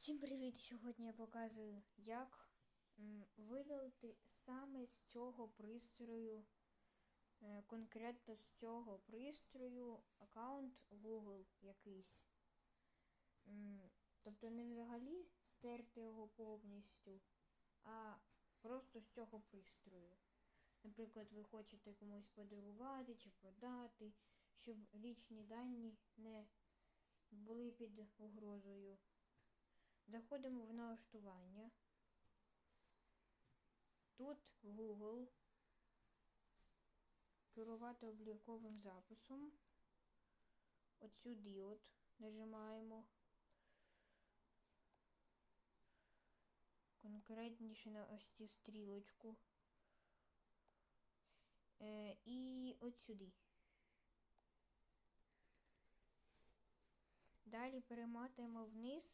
Всім привіт! Сьогодні я показую, як видалити саме з цього пристрою, е, конкретно з цього пристрою аккаунт Google якийсь. Тобто не взагалі стерти його повністю, а просто з цього пристрою. Наприклад, ви хочете комусь подарувати чи продати, щоб лічні дані не були під угрозою. Заходимо в налаштування. Тут Google. Керувати обліковим записом. От сюди от нажимаємо. Конкретніше на ось цю стрілочку. Е, і от сюди. Далі перематуємо вниз